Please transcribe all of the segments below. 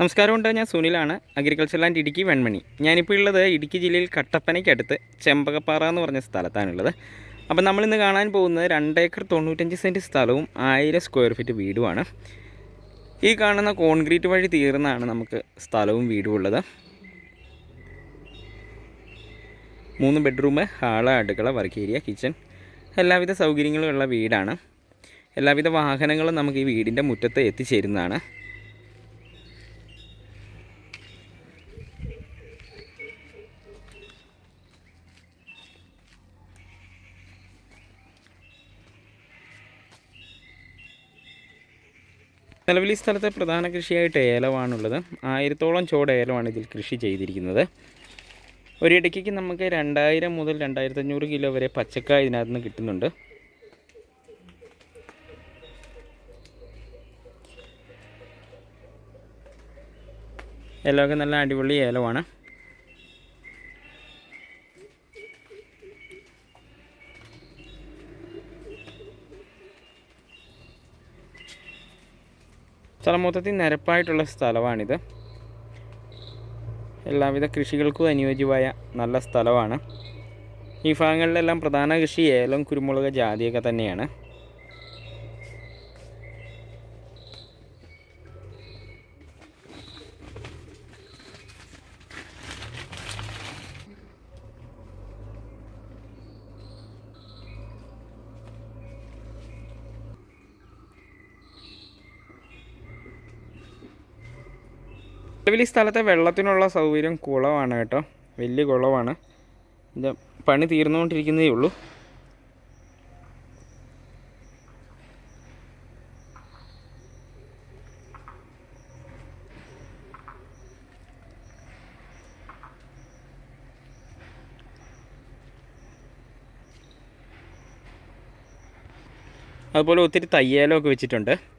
നമസ്കാരമുണ്ട് ഞാൻ സുനിലാണ് അഗ്രികൾച്ചർ ലാൻഡ് ഇടുക്കി വെൺമണി. ഞാനിപ്പോൾ ഉള്ളത് ഇടുക്കി ജില്ലയിൽ കട്ടപ്പനയ്ക്കടുത്ത് ചെമ്പകപ്പാറ എന്ന് പറഞ്ഞ സ്ഥലത്താണുള്ളത്. അപ്പം നമ്മളിന്ന് കാണാൻ പോകുന്നത് രണ്ടേക്കർ തൊണ്ണൂറ്റഞ്ച് സെന്റ് സ്ഥലവും ആയിരം സ്ക്വയർ ഫീറ്റ് വീടുമാണ്. ഈ കാണുന്ന കോൺക്രീറ്റ് വഴി തീർന്നാണ് നമുക്ക് സ്ഥലവും വീടും ഉള്ളത്. മൂന്ന് ബെഡ്റൂം ഹാൾ അടുക്കള വർക്ക് ഏരിയ കിച്ചൺ എല്ലാവിധ സൗകര്യങ്ങളുമുള്ള വീടാണ്. എല്ലാവിധ വാഹനങ്ങളും നമുക്ക് ഈ വീടിന്റെ മുറ്റത്ത് എത്തിച്ചേരുന്നതാണ്. നിലവിൽ ഈ സ്ഥലത്തെ പ്രധാന കൃഷിയായിട്ട് ഏലമാണുള്ളത് ആയിരത്തോളം ചോട് ഏലമാണ് ഇതിൽ കൃഷി ചെയ്തിരിക്കുന്നത്. ഒരിടയ്ക്ക് നമുക്ക് രണ്ടായിരം മുതൽ രണ്ടായിരത്തി അഞ്ഞൂറ് കിലോ വരെ പച്ചക്കായ ഇതിനകത്ത് നിന്ന് കിട്ടുന്നുണ്ട്. ഏലമൊക്കെ നല്ല അടിപൊളി ഏലമാണ്. സ്ഥലം മൊത്തത്തിൽ നിരപ്പായിട്ടുള്ള സ്ഥലമാണിത്. എല്ലാവിധ കൃഷികൾക്കും അനുയോജ്യമായ നല്ല സ്ഥലമാണ്. ഈ ഭാഗങ്ങളിലെല്ലാം പ്രധാന കൃഷി ഏലം കുരുമുളക് ജാതിയൊക്കെ തന്നെയാണ്. നിലവിൽ ഈ സ്ഥലത്തെ വെള്ളത്തിനുള്ള സൗകര്യം കുളമാണ് കേട്ടോ. വലിയ കുളമാണ്. ഇതിന്റെ പണി തീർന്നുകൊണ്ടിരിക്കുന്നതേ ഉള്ളൂ. അതുപോലെ ഒത്തിരി തയ്യാലൊക്കെ വെച്ചിട്ടുണ്ട്.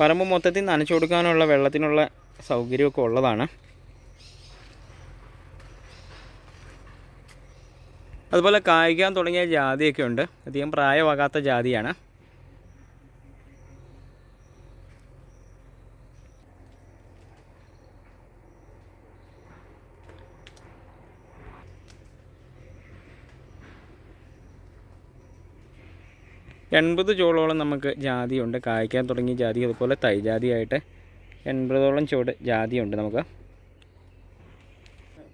പറമ്പ് മൊത്തത്തിൽ നനച്ചു കൊടുക്കാനുള്ള വെള്ളത്തിനുള്ള സൗകര്യമൊക്കെ ഉള്ളതാണ്. അതുപോലെ കായ്ക്കാൻ തുടങ്ങിയ ജാതിയൊക്കെ ഉണ്ട്. അധികം പ്രായമാകാത്ത ജാതിയാണ്. എൺപത് ചോളോളം നമുക്ക് ജാതിയുണ്ട്. കായ്ക്കാൻ തുടങ്ങിയ ജാതി അതുപോലെ തൈ ജാതിയായിട്ട് എൺപതോളം ചുവട് ജാതിയുണ്ട് നമുക്ക്.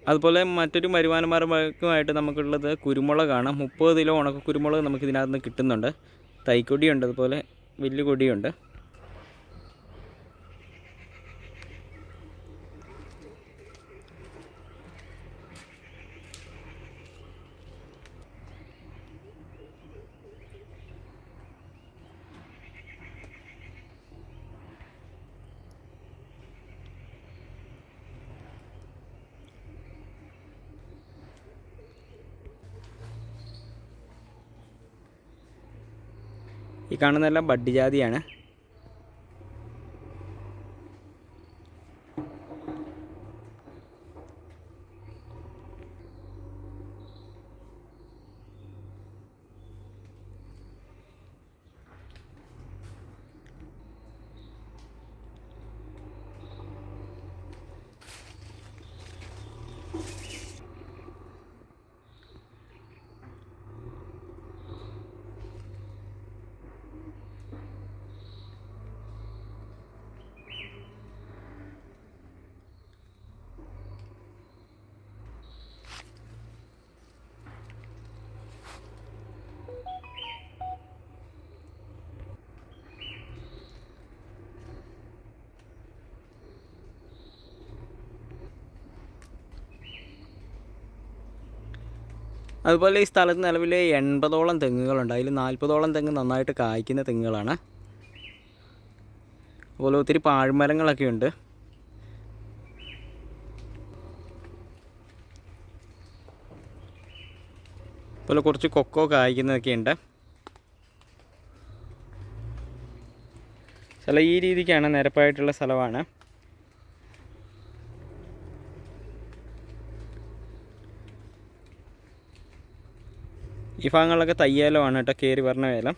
അതുപോലെ മറ്റൊരു വരുമാന മാർഗമായിട്ട് നമുക്കുള്ളത് കുരുമുളകാണ്. മുപ്പത് കിലോ ഉണക്ക കുരുമുളക് നമുക്ക് ഇതിനകത്ത് നിന്ന് കിട്ടുന്നുണ്ട്. തൈക്കൊടിയുണ്ട് അതുപോലെ വലിയ കൊടിയുണ്ട് ഈ കാണുന്നതെല്ലാം ബഡ് ജാതിയാണ്. അതുപോലെ ഈ സ്ഥലത്ത് നിലവിൽ എൺപതോളം തെങ്ങുകളുണ്ട്. അതിൽ നാൽപ്പതോളം തെങ്ങ് നന്നായിട്ട് കായ്ക്കുന്ന തെങ്ങുകളാണ്. അതുപോലെ ഒത്തിരി പാഴ്മരങ്ങളൊക്കെ ഉണ്ട്. അതുപോലെ കുറച്ച് കൊക്കോ കായ്ക്കുന്നതൊക്കെ ഉണ്ട്. ചില ഈ രീതിക്കാണ് നിരപ്പായിട്ടുള്ള സ്ഥലമാണ്. ഈ ഭാഗങ്ങളിലൊക്കെ തയ്യാലമാണ് കേട്ടോ കയറി പറഞ്ഞ വേലം.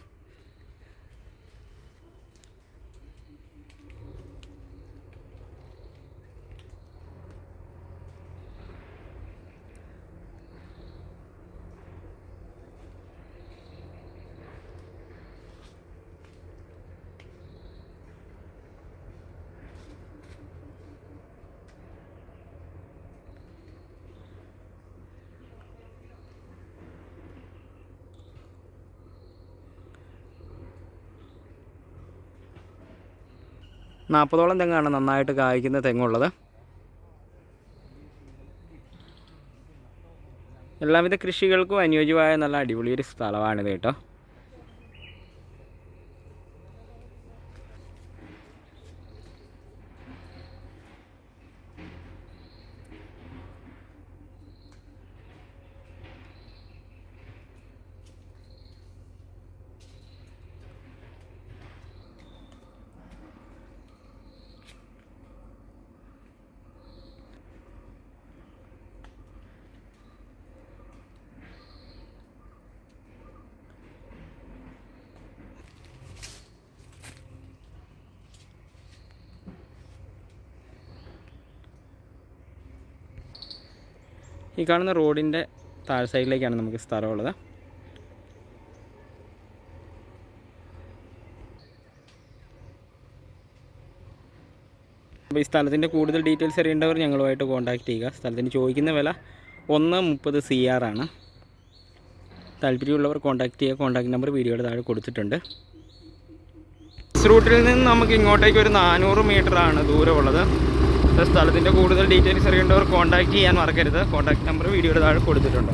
നാൽപ്പതോളം തെങ്ങാണ് നന്നായിട്ട് കായ്ക്കുന്ന തെങ്ങുള്ളത്. എല്ലാവിധ കൃഷികൾക്കും അനുയോജ്യമായ നല്ല അടിപൊളി ഒരു സ്ഥലമാണിത് കേട്ടോ. ഈ കാണുന്ന റോഡിന്റെ താഴെ സൈഡിലേക്കാണ് നമുക്ക് സ്ഥലമുള്ളത്. അപ്പോൾ ഈ സ്ഥലത്തിന്റെ കൂടുതൽ ഡീറ്റെയിൽസ് അറിയേണ്ടവർ ഞങ്ങളുമായിട്ട് കോൺടാക്റ്റ് ചെയ്യുക. സ്ഥലത്തിന് ചോദിക്കുന്ന വില ഒന്ന് മുപ്പത് സി ആർ ആണ്. താല്പര്യമുള്ളവർ കോൺടാക്റ്റ് ചെയ്യുക. കോൺടാക്ട് നമ്പർ വീഡിയോയുടെ താഴെ കൊടുത്തിട്ടുണ്ട്. റൂട്ടിൽ നിന്ന് നമുക്ക് ഇങ്ങോട്ടേക്ക് ഒരു നാനൂറ് ആണ് ദൂരമുള്ളത്. സ്ഥലത്തിന്റെ കൂടുതൽ ഡീറ്റെയിൽസ് അറിയേണ്ടവർ കോൺടാക്റ്റ് ചെയ്യാൻ മറക്കരുത്. കോൺടാക്ട് നമ്പർ വീഡിയോയുടെ താഴെ കൊടുത്തിട്ടുണ്ട്.